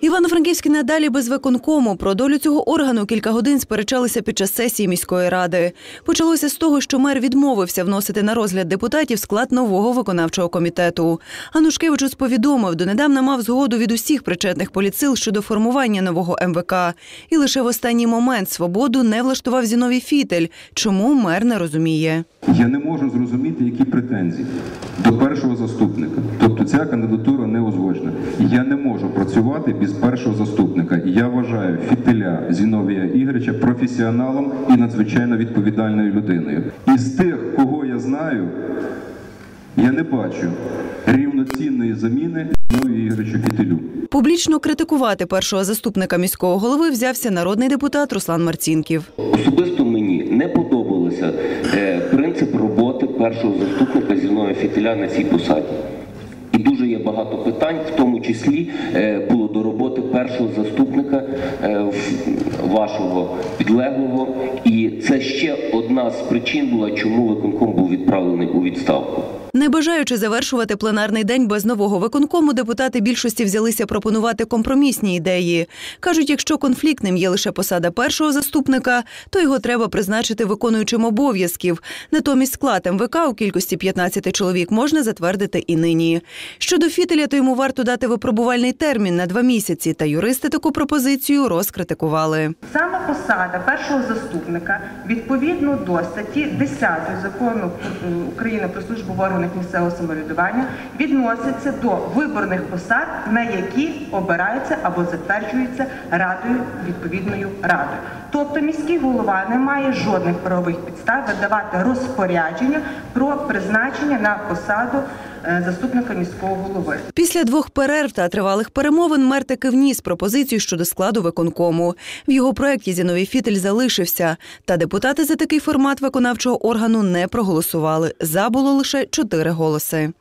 Івано-Франківські надалі без виконкому. Про долю цього органу кілька годин сперечалися під час сесії міської ради. Почалося з того, що мер відмовився вносити на розгляд депутатів склад нового виконавчого комітету. Анушкевичус повідомив, донедавна мав згоду від усіх причетних поліцил щодо формування нового МВК. І лише в останній момент свободу не влаштував Зіновій Фітель. Чому мер не розуміє? Я не можу зрозуміти, які претензії до першого заступника. Тобто ця кандидатура не узгоджена. Я не можу працювати без першого заступника. Я вважаю Фітиля Зіновія Ігоряча професіоналом і надзвичайно відповідальною людиною. Із тих, кого я знаю, я не бачу рівноцінної заміни Зіновію Ігорячу Фітилю. Публічно критикувати першого заступника міського голови взявся народний депутат Руслан Марцінків. Особисто мені не подобався е, принцип роботи першого заступника зіної фітиля на цій посаді. І дуже є багато питань, в тому числі е, було до роботи першого заступника е, вашого підлеглого. І це ще одна з причин була, чому виконком був відправлений у відставку. Не бажаючи завершувати пленарний день без нового виконкому, депутати більшості взялися пропонувати компромісні ідеї. Кажуть, якщо конфліктним є лише посада першого заступника, то його треба призначити виконуючим обов'язків. Натомість склад МВК у кількості 15 чоловік можна затвердити і нині. Щодо фітеля, то йому варто дати випробувальний термін на два місяці. Та юристи таку пропозицію розкритикували. Саме посада першого заступника відповідно до статті 10 закону е, України про службу в органах місцевого самоврядування відноситься до виборних посад, на які обираються або затверджуються радою відповідною радою. Тобто міський голова не має жодних правових підстав видавати розпорядження про призначення на посаду е, заступника міського голови. Після двох перерв та тривалих перемовин мер таки вніс пропозицію щодо складу виконкому. В його проєкті Зіновій Фітель залишився, та депутати за такий формат виконавчого органу не проголосували. За було лише чотири голоси.